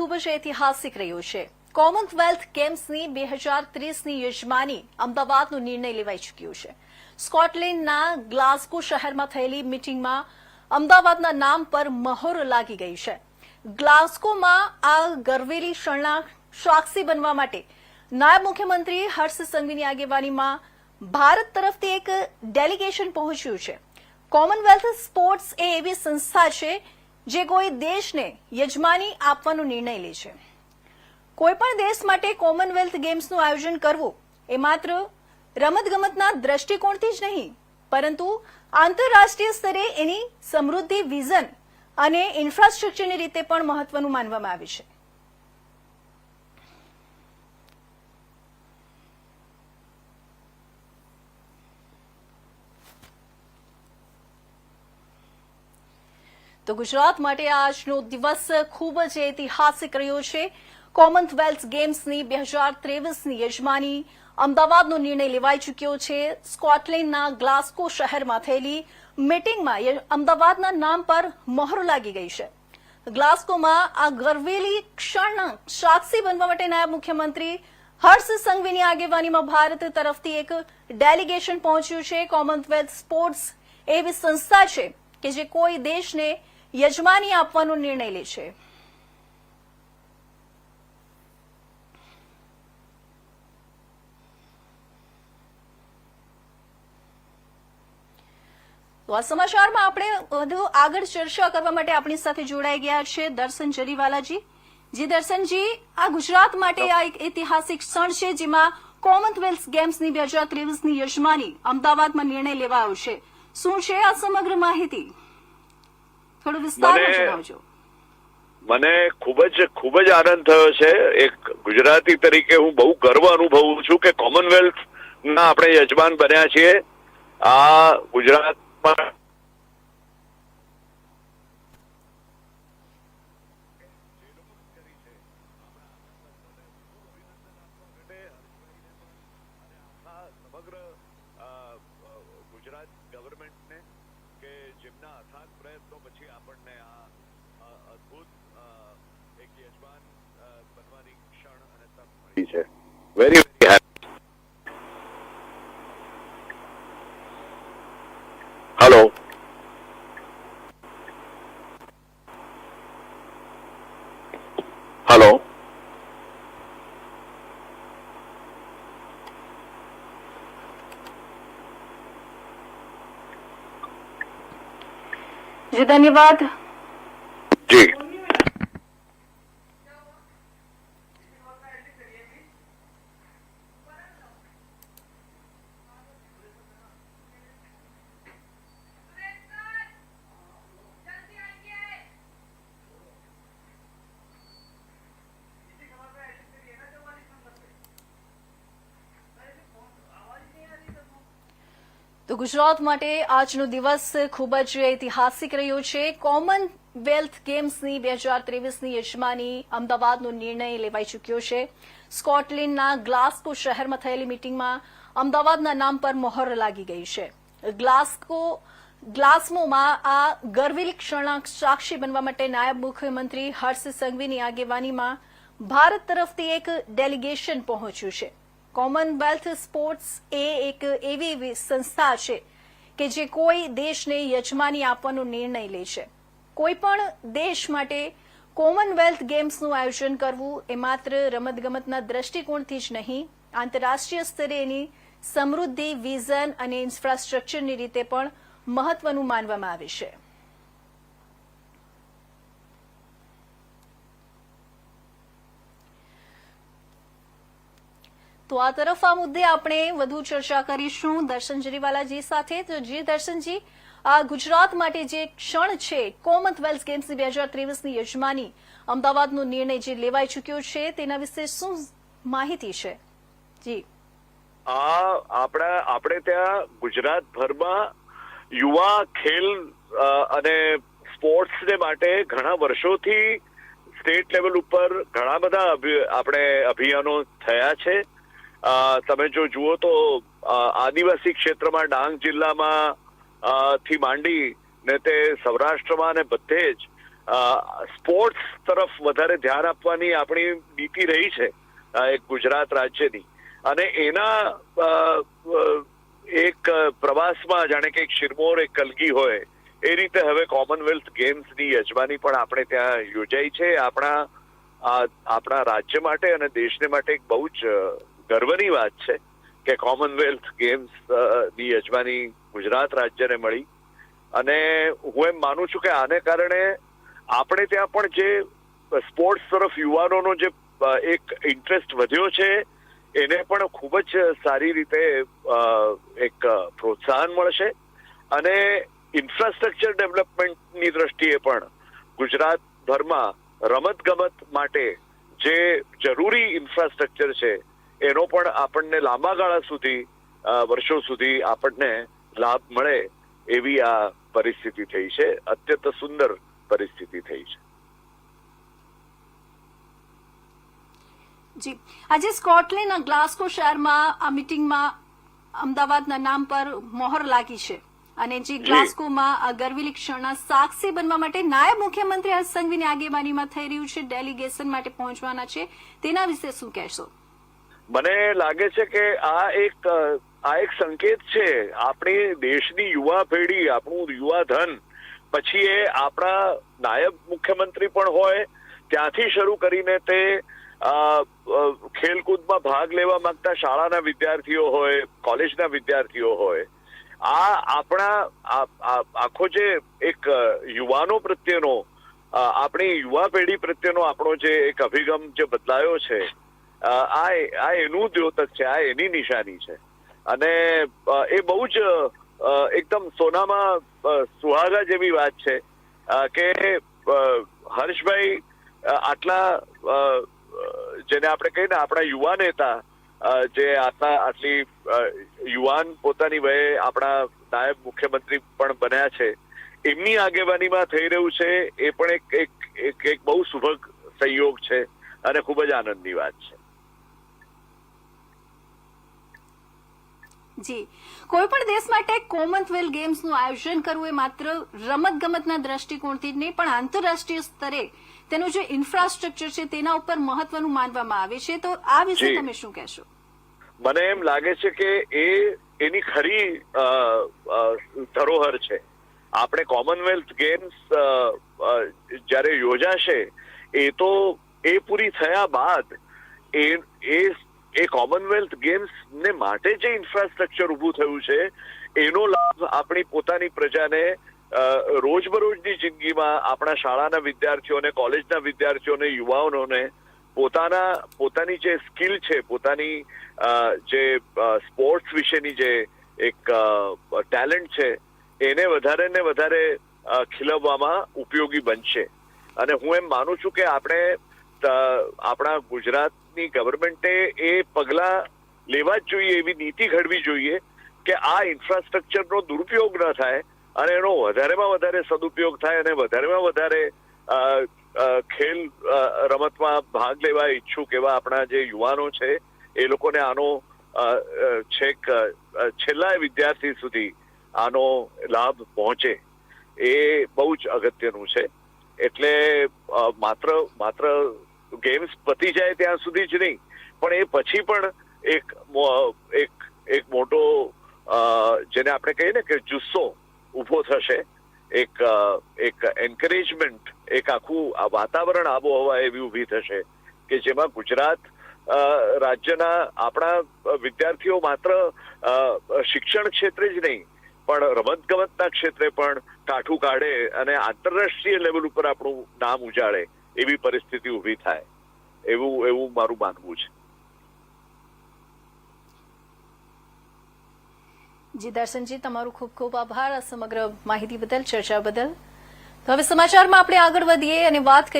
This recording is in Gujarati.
ખૂબ જ ઐતિહાસિક રહ્યો છે. કોમનવેલ્થ ગેમ્સની બે હજાર ત્રીસની યજમાની અમદાવાદનો નિર્ણય લેવાઈ ચૂક્યો છે. સ્કોટલેન્ડના ગ્લાસ્કો શહેરમાં થયેલી મિટિંગમાં અમદાવાદના નામ પર મહોર લાગી ગઈ છે. ગ્લાસ્કોમાં આ ગરવેલી ક્ષણના સાક્ષી બનવા માટે નાયબ મુખ્યમંત્રી હર્ષ સંઘવીની આગેવાનીમાં ભારત તરફથી એક ડેલિગેશન પહોંચ્યું છે. કોમનવેલ્થ સ્પોર્ટ્સ એ એવી સંસ્થા છે જે કોઈ દેશને યજમાની આપવાનો નિર્ણય લે છે. કોઈ પણ દેશ માટે કોમનવેલ્થ ગેમ્સનું આયોજન કરવું એ માત્ર રમતગમતના દ્રષ્ટિકોણથી જ નહીં, પરંતુ આંતરરાષ્ટ્રીય સ્તરે એની સમૃદ્ધિ, વિઝન અને ઇન્ફ્રાસ્ટ્રક્ચરની રીતે પણ મહત્વનું માનવામાં આવે છે. તો ગુજરાત માટે આજનો દિવસ ખૂબ જ ઐતિહાસિક રહ્યો છે. કોમનવેલ્થ ગેમ્સની બે હજાર ત્રેવીસની યજમાની અમદાવાદનો નિર્ણય લેવાઈ ચૂક્યો છે. સ્કોટલેન્ડના ગ્લાસ્કો શહેરમાં થયેલી મિટિંગમાં અમદાવાદના નામ પર મહોર લાગી ગઈ છે. ગ્લાસ્કોમાં આ ગરવેલી ક્ષણ સાક્ષી બનવા માટે નાયબ મુખ્યમંત્રી હર્ષ સંઘવીની આગેવાનીમાં ભારત તરફથી એક ડેલિગેશન પહોંચ્યું છે. કોમનવેલ્થ સ્પોર્ટ્સ એવી સંસ્થા છે કે જે કોઈ દેશને યજમાની આપવાનો નિર્ણય લે છે. તો આ સમાચારમાં આપણે વધુ આગળ ચર્ચા કરવા માટે આપણી સાથે જોડાઈ ગયા છે દર્શન જરીવાલાજી. જી દર્શનજી, આ ગુજરાત માટે આ એક ઐતિહાસિક ક્ષણ છે જેમાં કોમનવેલ્થ ગેમ્સની બે હજાર ત્રેવીસની યજમાની અમદાવાદમાં નિર્ણય લેવાયો છે. શું છે આ સમગ્ર માહિતી? થોડું વિસ્તારમાં જણાવજો. મને ખૂબ જ ખૂબ જ આનંદ થયો છે. એક ગુજરાતી તરીકે હું બહુ ગર્વ અનુભવું છું કે કોમનવેલ્થ ના આપણે યજમાન બન્યા છીએ. આ ગુજરાતમાં સમગ્ર ગુજરાત ગવર્મેન્ટને કે જેમના અથાગ પ્રયત્નો પછી આપણને આ અદભુત એક યજમાન બનવાની ક્ષણ અને તક મળી છે. વેરી જી ધન્યવાદ. જી. તો ગુજરાત માટે આજનો દિવસ ખૂબ જ ઐતિહાસિક રહ્યો છે. કોમનવેલ્થ ગેમ્સની બે હજાર ત્રેવીસની યજમાની અમદાવાદનો નિર્ણય લેવાઈ ચૂક્યો છે. સ્કોટલેન્ડના ગ્લાસ્કો શહેરમાં થયેલી મિટિંગમાં અમદાવાદના નામ પર મહોર લાગી ગઈ છે. ગ્લાસ્કો, ગ્લાસ્મોમાં આ ગર્વિલ ક્ષણાંક સાક્ષી બનવા માટે નાયબ મુખ્યમંત્રી હર્ષ સંઘવીની આગેવાનીમાં ભારત તરફથી એક ડેલિગેશન પહોંચ્યું છે. કોમનવેલ્થ સ્પોર્ટ્સ એ એક એવી સંસ્થા છે કે જે કોઈ દેશને યજમાની આપવાનો નિર્ણય લે છે. કોઈ દેશ માટે કોમનવેલ્થ ગેમ્સનું આયોજન કરવું એ માત્ર રમતગમતના દ્રષ્ટિકોણથી જ નહીં, આંતરરાષ્ટ્રીય સ્તરે એની સમૃદ્ધિ, વિઝન અને ઇન્ફ્રાસ્ટ્રક્ચરની રીતે પણ મહત્વનું માનવામાં આવે છે. તો આ તરફ આ મુદ્દે આપણે વધુ ચર્ચા કરીશું. દર્શન જરીવાલાજી સાથે. તો જી દર્શનજી, આ ગુજરાત માટે જે ક્ષણ છે, કોમનવેલ્થ ગેમ્સની બે હજાર ત્રેવીસની યજમાની અમદાવાદનો નિર્ણય જે લેવાઈ ચૂક્યો છે, તેના વિશે શું માહિતી છે? જી. આ આપણા, આપણે ત્યાં ગુજરાતભરમાં યુવા ખેલ અને સ્પોર્ટ્સને માટે ઘણા વર્ષોથી સ્ટેટ લેવલ ઉપર ઘણા બધા આપણે અભિયાનો થયા છે. તમે જો જુઓ તો આદિવાસી ક્ષેત્રમાં ડાંગ જિલ્લામાં થી માંડી ને તે સૌરાષ્ટ્રમાં ને બધે જ સ્પોર્ટ્સ તરફ વધારે ધ્યાન આપવાની આપણી નીતિ રહી છે એક ગુજરાત રાજ્યની. અને એના એક પ્રવાસમાં જાણે કે એક શિરમોર, એક કલગી હોય, એ રીતે હવે કોમનવેલ્થ ગેમ્સની યજમાની પણ આપણે ત્યાં યોજાઈ છે. આપણા આપણા રાજ્ય માટે અને દેશને માટે એક બહુ જ ગર્વની વાત છે કે કોમનવેલ્થ ગેમ્સની યજમાની ગુજરાત રાજ્યને મળી. અને હું એમ માનું છું કે આને કારણે આપણે ત્યાં પણ જે સ્પોર્ટ્સ તરફ યુવાનોનો જે એક ઇન્ટરેસ્ટ વધ્યો છે, એને પણ ખૂબ જ સારી રીતે એક પ્રોત્સાહન મળશે. અને ઇન્ફ્રાસ્ટ્રક્ચર ડેવલપમેન્ટની દ્રષ્ટિએ પણ ગુજરાતભરમાં રમત ગમત માટે જે જરૂરી ઇન્ફ્રાસ્ટ્રક્ચર છે એનો પણ આપણને લાંબા ગાળા સુધી વર્ષો સુધી આપણને લાભ મળે એવી આ પરિસ્થિતિ થઈ છે. અત્યંત સુંદર પરિસ્થિતિ થઈ છે. જી. આજે સ્કોટલેન્ડના ગ્લાસ્કો શહેરમાં આ મિટિંગમાં અમદાવાદના નામ પર મોહર લાગી છે. અને જે ગ્લાસ્કોમાં આ ગરવીલી ક્ષણના સાક્ષી બનવા માટે નાયબ મુખ્યમંત્રી હર્ષ સંઘવીની આગેવાનીમાં થઈ રહ્યું છે. ડેલિગેશન માટે પહોંચવાના છે. તેના વિશે શું કહેશો? મને લાગે છે કે આ એક આ એક સંકેત છે. આપણી દેશની યુવા પેઢી, આપણું યુવા ધન, પછી એ આપણા નાયબ મુખ્યમંત્રી પણ હોય, ત્યાંથી શરૂ કરીને તે ખેલકૂદમાં ભાગ લેવા માંગતા શાળાના વિદ્યાર્થીઓ હોય, કોલેજના વિદ્યાર્થીઓ હોય. આ આપણા આખો જે એક યુવાનો પ્રત્યેનો આપણી યુવા પેઢી પ્રત્યેનો આપણો જે એક અભિગમ જે બદલાયો છે આ આ એનું દ્યોતક છે, આ એની નિશાની છે. અને એ બહુ જ એકદમ સોનામાં સુહાગા જેવી વાત છે કે હર્ષભાઈ આટલા જેને આપણે કહીએ ને, આપણા યુવા નેતા જે આટલા, આટલી યુવાન પોતાની વયે આપણા નાયબ મુખ્યમંત્રી પણ બન્યા છે, એમની આગેવાનીમાં થઈ રહ્યું છે, એ પણ એક એક એક એક બહુ સુભગ સંયોગ છે, અને ખૂબ જ આનંદની વાત છે. જી. કોઈ પણ દેશ માટે કોમનવેલ્થ ગેમ્સનું આયોજન કરવું એ માત્ર રમત ગમતના દ્રષ્ટિકોણથી જ નહીં પણ આંતરરાષ્ટ્રીય સ્તરે તેનું જે ઇન્ફ્રાસ્ટ્રક્ચર છે તેના ઉપર મહત્વનું માનવામાં આવે છે. તો આ વિશે તમે શું કહેશો? મને એમ લાગે છે કે એ એની ખરી ધરોહર છે. આપણે કોમનવેલ્થ ગેમ્સ જ્યારે યોજાશે એ તો એ પૂરી થયા બાદ એ એ કોમનવેલ્થ ગેમ્સ ને માટે જે ઇન્ફ્રાસ્ટ્રક્ચર ઊભું થયું છે, એનો લાભ આપણી પોતાની પ્રજાને રોજબરોજની જિંદગીમાં આપણા શાળાના વિદ્યાર્થીઓને, કોલેજના વિદ્યાર્થીઓને યુવાઓને પોતાના, પોતાની જે સ્કિલ છે, પોતાની જે સ્પોર્ટ્સ વિશેની જે એક ટેલેન્ટ છે, એને વધારે ને વધારે ખીલવવામાં ઉપયોગી બનશે. અને હું એમ માનું છું કે આપણે આપણા આપણા ગુજરાતની ગવર્મેન્ટે એ પગલા લેવા જ જોઈએ, એવી નીતિ ઘડવી જોઈએ કે આ ઇન્ફ્રાસ્ટ્રક્ચરનો દુરુપયોગ ન થાય અને એનો વધારેમાં વધારે સદુપયોગ થાય અને વધારેમાં વધારે ખેલ રમતમાં ભાગ લેવા ઈચ્છુક એવા આપણા જે યુવાનો છે, એ લોકોને આનો છેક છેલ્લા વિદ્યાર્થી સુધી આનો લાભ પહોંચે એ બહુ જ અગત્યનું છે. એટલે માત્ર માત્ર ગેમ્સ પતી જાય ત્યાં સુધી જ નહીં. પણ એ પછી પણ એક એક એક મોટો જેને આપણે કહીએ ને કે જુસ્સો ઊભો થશે, એક એક એન્કરેજમેન્ટ એક આખું આ વાતાવરણ આબોહવા એવી ઊભી થશે કે જેમાં ગુજરાત રાજ્યના આપણા વિદ્યાર્થીઓ માત્ર શિક્ષણ ક્ષેત્રે જ નહીં, પણ રમત ગમતના ક્ષેત્રે પણ કાઠું કાઢે અને આંતરરાષ્ટ્રીય લેવલ ઉપર આપણું નામ ઉજાળે. એવી પરિસ્થિતિ ઊભી થાય. એવું એવું મારું માનવું છે. જી, દર્શનજી, તમારું ખૂબ ખૂબ આભાર આ સમગ્ર માહિતી બદલ, ચર્ચા બદલ. તો હવે સમાચારમાં આપણે આગળ વધીએ અને વાત